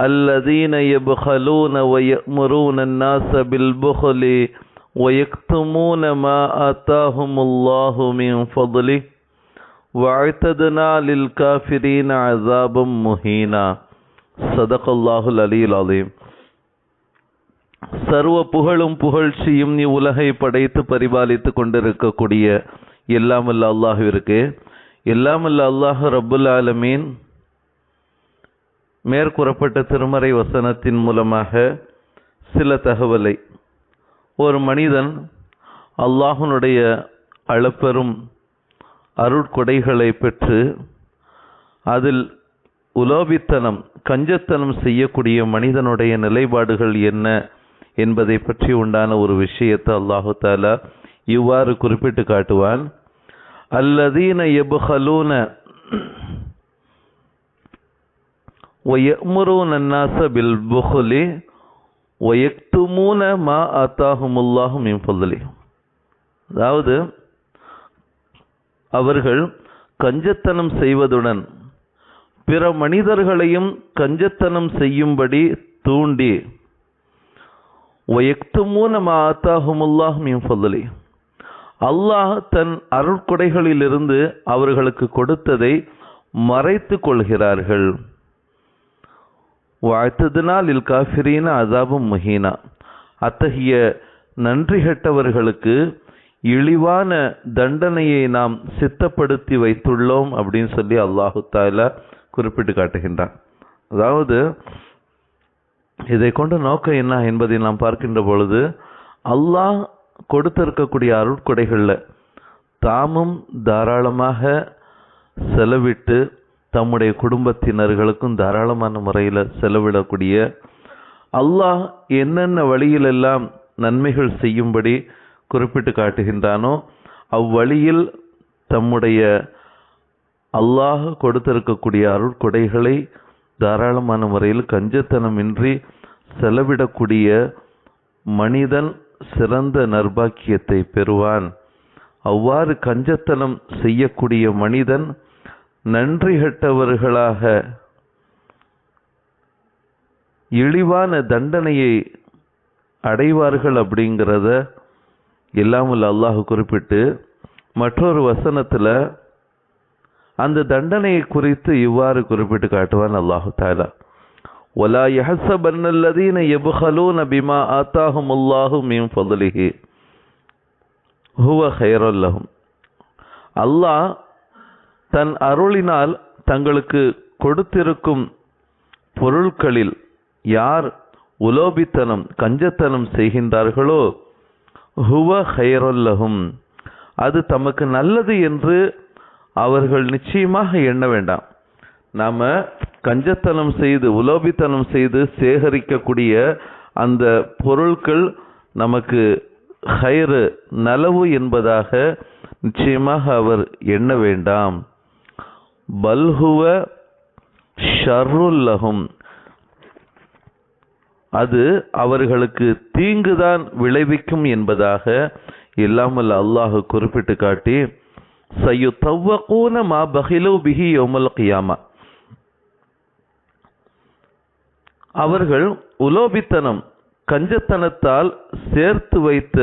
الذين يبخلون ويأمرون الناس بالبخل ويكتمون ما آتاهم الله من فضله واعتدنا للكافرين عذابا مهينا صدق الله العلي العظيم சர்வ புகழும் புகழ்ச்சியும் நீ உலகை படைத்து பரிபாலித்து கொண்டிருக்கக்கூடிய எல்லாமல்ல அல்லாஹுவிற்கு எல்லாமல்ல அல்லாஹ் ரப்புல் ஆலமீன் மேற்கூறப்பட்ட திருமறை வசனத்தின் மூலமாக சில தகவலை. ஒரு மனிதன் அல்லாஹனுடைய அளப்பெரும் அருட்கொடைகளை பெற்று அதில் உலோபித்தனம் கஞ்சத்தனம் செய்யக்கூடிய மனிதனுடைய நிலைப்பாடுகள் என்ன என்பதை பற்றி உண்டான ஒரு விஷயத்தை அல்லாஹு தாலா இவ்வாறு குறிப்பிட்டு காட்டுவான். அல்லதீன எபுஹலூன ويأمرون الناس بالبخل ويكتمون ما آتاهم الله من فضله அதாவது அவர்கள் கஞ்சத்தனம் செய்வதுடன் பிற மனிதர்களையும் கஞ்சத்தனம் செய்யும்படி தூண்டி ويكتمون ما آتاهم الله من فضله அல்லாஹ் தன் அருட்கொடைகளிலிருந்து அவர்களுக்கு கொடுத்ததை மறைத்து கொள்கிறார்கள் வாழ்த்ததினால் இல் காஃபிரீன அதாபும் முஹீனா அத்தகைய நன்றி கெட்டவர்களுக்கு இழிவான தண்டனையை நாம் சித்தப்படுத்தி வைத்துள்ளோம் அப்படின்னு சொல்லி அல்லாஹு தாலா குறிப்பிட்டு காட்டுகின்றான். அதாவது இதை கொண்டு நோக்கம் என்ன என்பதை நாம் பார்க்கின்ற பொழுது அல்லாஹ் கொடுத்திருக்கக்கூடிய அருட்கொடைகளில் தாமும் தாராளமாக செலவிட்டு தம்முடைய குடும்பத்தினர்களுக்கும் தாராளமான முறையில் செலவிடக்கூடிய அல்லாஹ் என்னென்ன வழியிலெல்லாம் நன்மைகள் செய்யும்படி குறிப்பிட்டு காட்டுகின்றானோ அவ்வழியில் தம்முடைய அல்லாஹ் கொடுத்திருக்கக்கூடிய அருட்கொடைகளை தாராளமான முறையில் கஞ்சத்தனமின்றி செலவிடக்கூடிய மனிதன் சிறந்த நர்பாக்கியத்தை பெறுவான். அவ்வாறு கஞ்சத்தனம் செய்யக்கூடிய மனிதன் நன்றி கெட்டவர்களாக இழிவான தண்டனையை அடைவார்கள் அப்படிங்கிறத இல்லாமல் அல்லாஹ் குறிப்பிட்டு மற்றொரு வசனத்தில் அந்த தண்டனையை குறித்து இவ்வாறு குறிப்பிட்டு காட்டுவான் அல்லாஹு தாலா ஒலா யஹசபன்னல்லதீன எபுஹலூன பிமா ஆத்தாஹுமுல்லாஹு மீம் ஃபதுலிஹி. ஹுவ ஹைரல்லஹும் அல்லாஹ் தன் அருளினால் தங்களுக்கு கொடுத்திருக்கும் பொருட்களில் யார் உலோபித்தனம் கஞ்சத்தனம் செய்கின்றார்களோ ஹுவ ஹைரல்லஹும். அது தமக்கு நல்லது என்று அவர்கள் நிச்சயமாக எண்ண வேண்டாம். நாம் கஞ்சத்தனம் செய்து உலோபித்தனம் செய்து சேகரிக்கக்கூடிய அந்த பொருட்கள் நமக்கு ஹைரு நலவு என்பதாக நிச்சயமாக அவர் எண்ண வேண்டாம். பல்ஹுவ ஷர்ருல்லகும் அது அவர்களுக்கு தீங்குதான் விளைவிக்கும் என்பதாக இல்லாமல் அல்லாஹ் குறிப்பிட்டு காட்டி சையு தவ்வகூன மா பஹிலோ பிஹி யோமல் கியாமா. அவர்கள் உலோபித்தனம் கஞ்சத்தனத்தால் சேர்த்து வைத்த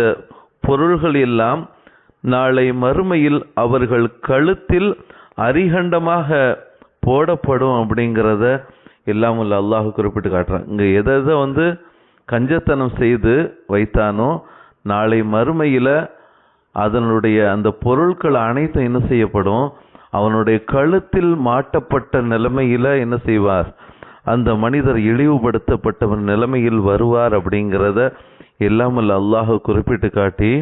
பொருள்கள் எல்லாம் நாளை மறுமையில் அவர்கள் கழுத்தில் அரிகண்டமாக போடப்படும் அப்படிங்கிறத இல்லாமல் அல்லாஹ் குறிப்பிட்டு காட்டுறான். இங்கே எதை எதை வந்து கஞ்சத்தனம் செய்து வைத்தானோ நாளை மறுமையில் அதனுடைய அந்த பொருட்கள் அனைத்தும் என்ன செய்யப்படும்? அவனுடைய கழுத்தில் மாட்டப்பட்ட நிலைமையில் என்ன செய்வார்? அந்த மனிதர் இழிவுபடுத்தப்பட்ட நிலைமையில் வருவார் அப்படிங்கிறத இல்லாமல் அல்லாஹ் குறிப்பிட்டு காட்டி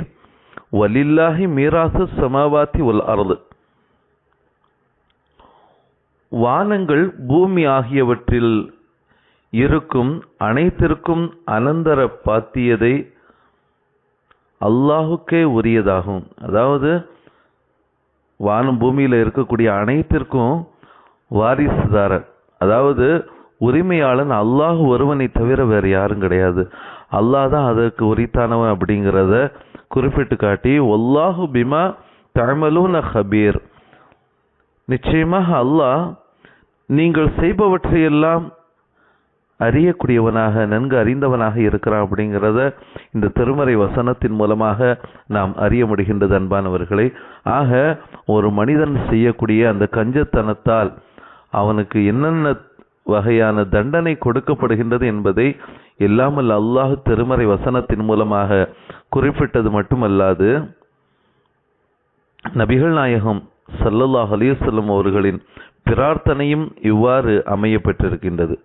வலில்லாஹி மீராசு சமாவாத்தி உல் அருள் வானங்கள் பூமி ஆகியவற்றில் இருக்கும் அனைத்திற்கும் அனந்தர பாத்தியதை அல்லாஹுக்கே உரியதாகும். அதாவது வானம் பூமியில் இருக்கக்கூடிய அனைத்திற்கும் வாரிசுதாரர் அதாவது உரிமையாளன் அல்லாஹ் ஒருவனை தவிர வேறு யாரும் கிடையாது. அல்லாஹ் தான் அதற்கு உரித்தானவன் அப்படிங்கிறத குறிப்பிட்டு காட்டி ஒல்லாஹு பிமா தமலூன ஹபீர் நிச்சயமாக அல்லாஹ் நீங்கள் செய்பவற்றையெல்லாம் அறியக்கூடியவனாக நன்கு அறிந்தவனாக இருக்கிறான் அப்படிங்கிறத இந்த திருமறை வசனத்தின் மூலமாக நாம் அறிய முடிகின்றது அன்பானவர்களே. ஆக ஒரு மனிதன் செய்யக்கூடிய அந்த கஞ்சத்தனத்தால் அவனுக்கு என்னென்ன வகையான தண்டனை கொடுக்கப்படுகின்றது என்பதை எல்லாமல் அல்லாஹ் திருமறை வசனத்தின் மூலமாக குறிப்பிட்டது மட்டுமல்லாது நபிகள் நாயகம் சல்லல்லாஹ் அலிவசல்லம் அவர்களின் பிரார்த்தனையும் இவ்வாறு அமைய பெற்றிருக்கின்றது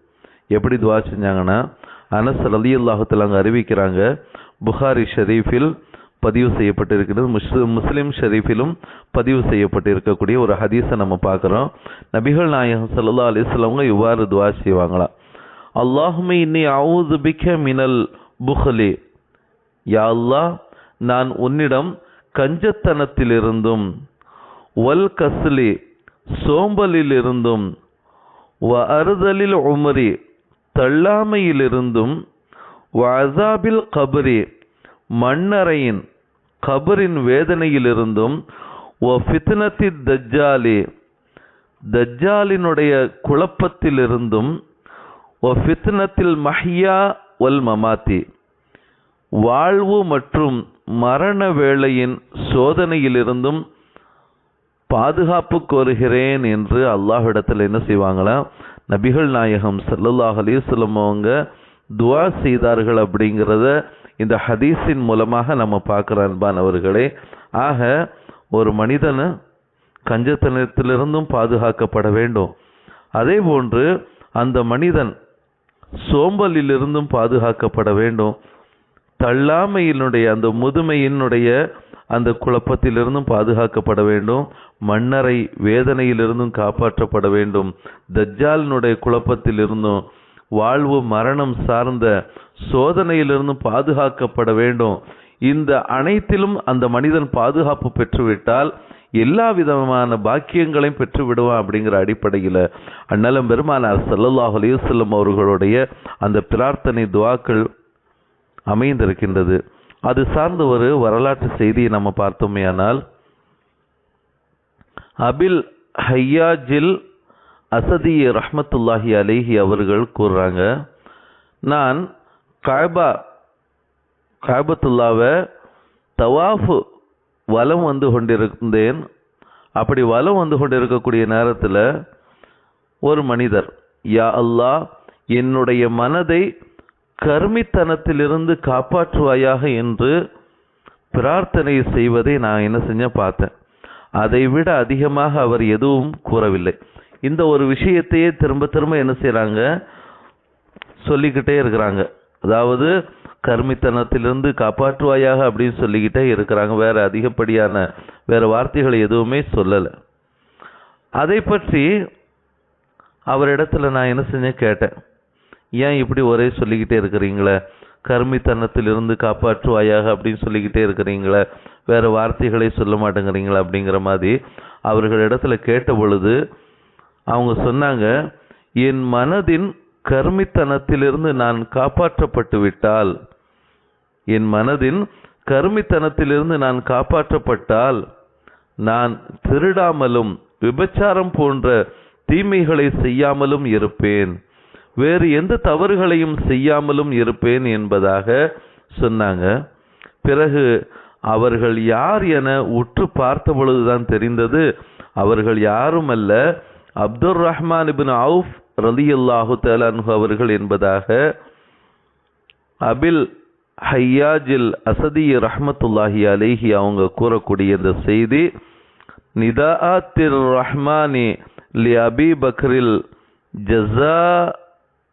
எப்படி துவா செஞ்சாங்கன்னா அனஸ் அலி அல்லாஹத்தில் அங்கே அறிவிக்கிறாங்க புகாரி ஷெரீஃபில் பதிவு செய்யப்பட்டிருக்கிறது முஸ்லிம் முஸ்லீம் ஷரீஃபிலும் பதிவு செய்யப்பட்டிருக்கக்கூடிய ஒரு ஹதீஸை நம்ம பார்க்குறோம். நபிகள் நாயகம் சல்லா அலிஸ்லவங்க இவ்வாறு துவா செய்வாங்களாம் அல்லாஹுமே இன்னி அவுது பிக்க மினல் புஹலி. யா அல்லாஹ் நான் உன்னிடம் கஞ்சத்தனத்திலிருந்தும் வல் கஸ்லி. சோம்பலிலிருந்தும் வ அறுதலில் உமரி தள்ளாமையிலிருந்தும் வ அசாபில் கபரி மண்ணறையின் கபரின் வேதனையிலிருந்தும் ஒ ஃபித்னத்தி தஜ்ஜாலி தஜ்ஜாலினுடைய குழப்பத்திலிருந்தும் ஒ ஃபித்னத்தில் மஹ்யா வல் மமாத்தி வாழ்வு மற்றும் மரண வேளையின் சோதனையிலிருந்தும் பாதுகாப்பு கோருகிறேன் என்று அல்லாஹிடத்தில் என்ன செய்வாங்களா? நபிகள் நாயகம் சல்லுல்லாஹ் அலிஸ்லம் அவங்க துவா செய்தார்கள் அப்படிங்கிறத இந்த ஹதீஸின் மூலமாக நம்ம பார்க்குற அன்பானவர்களே ஆக ஒரு மனிதன் கஞ்சத்தனத்திலிருந்தும் பாதுகாக்கப்பட வேண்டும். அதே போன்று அந்த மனிதன் சோம்பலிலிருந்தும் பாதுகாக்கப்பட வேண்டும். தள்ளாமையினுடைய அந்த முதுமையினுடைய அந்த குழப்பத்திலிருந்தும் பாதுகாக்கப்பட வேண்டும். மன்னரை வேதனையிலிருந்தும் காப்பாற்றப்பட வேண்டும். தஜ்ஜாலினுடைய குழப்பத்திலிருந்தும் வாழ்வு மரணம் சார்ந்த சோதனையிலிருந்தும் பாதுகாக்கப்பட வேண்டும். இந்த அனைத்திலும் அந்த மனிதன் பாதுகாப்பு பெற்றுவிட்டால் எல்லா விதமான பாக்கியங்களையும் பெற்று விடுவான் அப்படிங்கிற அடிப்படையில் அண்ணலம் பெருமானார் சல்லல்லாஹ் அலையுசல்லம் அவர்களுடைய அந்த பிரார்த்தனை துவாக்கள் அமைந்திருக்கின்றது. அது சார்ந்த ஒரு வரலாற்று செய்தியை நம்ம பார்த்தோமே ஆனால் அபில் ஹையாஜில் அசதி ரஹ்மத்துல்லாஹி அலேஹி அவர்கள் கூறுறாங்க நான் காபா காபத்துல்லாவை தவாஃபு வலம் வந்து கொண்டிருந்தேன். அப்படி வலம் வந்து கொண்டிருக்கக்கூடிய நேரத்தில் ஒரு மனிதர் யா அல்லாஹ் என்னுடைய மனதை கர்மித்தனத்திலிருந்து காப்பாற்றுவாயாக என்று பிரார்த்தனை செய்வதை நான் என்ன செஞ்சேன்? பார்த்தேன். அதை விட அதிகமாக அவர் எதுவும் கூறவில்லை. இந்த ஒரு விஷயத்தையே திரும்ப திரும்ப என்ன செய்கிறாங்க சொல்லிக்கிட்டே இருக்கிறாங்க. அதாவது கர்மித்தனத்திலிருந்து காப்பாற்றுவாயாக அப்படின்னு சொல்லிக்கிட்டே இருக்கிறாங்க. வேற அதிகப்படியான வேற வார்த்தைகளை எதுவுமே சொல்லலை. அதை பற்றி அவரிடத்துல நான் என்ன செஞ்சேன் கேட்டேன். ஏன் இப்படி ஒரே சொல்லிக்கிட்டே இருக்கிறீங்களே? கருமித்தனத்திலிருந்து காப்பாற்றுவாயாக அப்படின்னு சொல்லிக்கிட்டே இருக்கிறீங்களே வேறு வார்த்தைகளை சொல்ல மாட்டேங்கிறீங்களா அப்படிங்கிற மாதிரி அவர்களிடத்துல கேட்ட பொழுது அவங்க சொன்னாங்க என் மனதின் கருமித்தனத்திலிருந்து நான் காப்பாற்றப்பட்டு விட்டால் என் மனதின் கருமித்தனத்திலிருந்து நான் காப்பாற்றப்பட்டால் நான் திருடாமலும் விபச்சாரம் போன்ற தீமைகளை செய்யாமலும் இருப்பேன். வேறு எந்த தவறுகளையும் செய்யாமலும் இருப்பேன் என்பதாக சொன்னாங்க. பிறகு அவர்கள் யார் என உற்று பார்த்த பொழுதுதான் தெரிந்தது. அவர்கள் யாரும் அல்ல அப்துல் ரஹ்மான் இபின் அவுஃப் ரலியல்லாஹு தலான்ஹு அவர்கள் என்பதாக அபில் ஹையாஜில் அசதி ரஹ்மத்துல்லாஹி அலேஹி அவங்க கூறக்கூடிய இந்த செய்தி நிதா நிதாத்திர் ரஹ்மானி லி அபி பக்ரில் ஜசா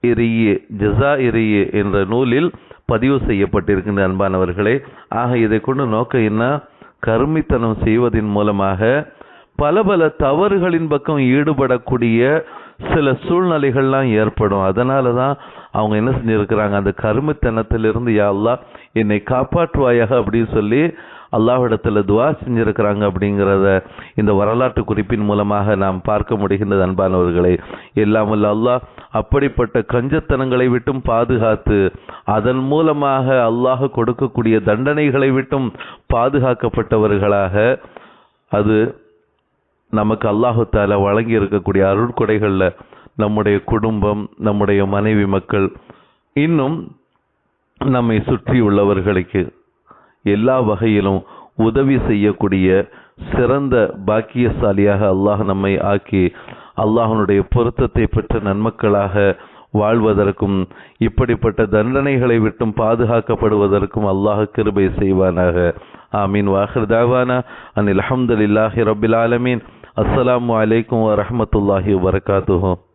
இரியே ஜசா இரியே என்ற நூலில் பதிவு செய்யப்பட்டிருக்கின்ற அன்பானவர்களே. ஆக இதை கொண்டு நோக்கம் என்ன? கருமித்தனம் செய்வதன் மூலமாக பல பல தவறுகளின் பக்கம் ஈடுபடக்கூடிய சில சூழ்நிலைகள்லாம் ஏற்படும். அதனால தான் அவங்க என்ன செஞ்சுருக்கிறாங்க? அந்த கருமித்தனத்திலிருந்து யா என்னை காப்பாற்றுவாயாக? அப்படின்னு சொல்லி அல்லாஹிடத்தில் துவா செஞ்சிருக்கிறாங்க அப்படிங்கிறத இந்த வரலாற்று குறிப்பின் மூலமாக நாம் பார்க்க முடிகின்றது அன்பானவர்களை. எல்லாமல்ல அல்லாஹ் அப்படிப்பட்ட கஞ்சத்தனங்களை விட்டும் பாதுகாத்து அதன் மூலமாக அல்லாஹ் கொடுக்கக்கூடிய தண்டனைகளை விட்டும் பாதுகாக்கப்பட்டவர்களாக அது நமக்கு அல்லாஹு வழங்கி இருக்கக்கூடிய அருட்கொடைகளில் நம்முடைய குடும்பம் நம்முடைய மனைவி மக்கள் இன்னும் நம்மை சுற்றி உள்ளவர்களுக்கு எல்லா வகையிலும் உதவி செய்யக்கூடிய சிறந்த பாக்கியசாலியாக அல்லாஹ் நம்மை ஆக்கி அல்லாஹனுடைய பொருத்தத்தை பெற்ற நன்மக்களாக வாழ்வதற்கும் இப்படிப்பட்ட தண்டனைகளை விட்டும் பாதுகாக்கப்படுவதற்கும் அல்லாஹ் கிருபை செய்வானாக. ஆமீன். வாஹர் தாவானா. அனில் அஹமதுல்லாஹி ரபில் ஆலமீன். அஸ்லாம் அலைக்கும் வரமத்துல்லாஹி வபரகாத்துஹு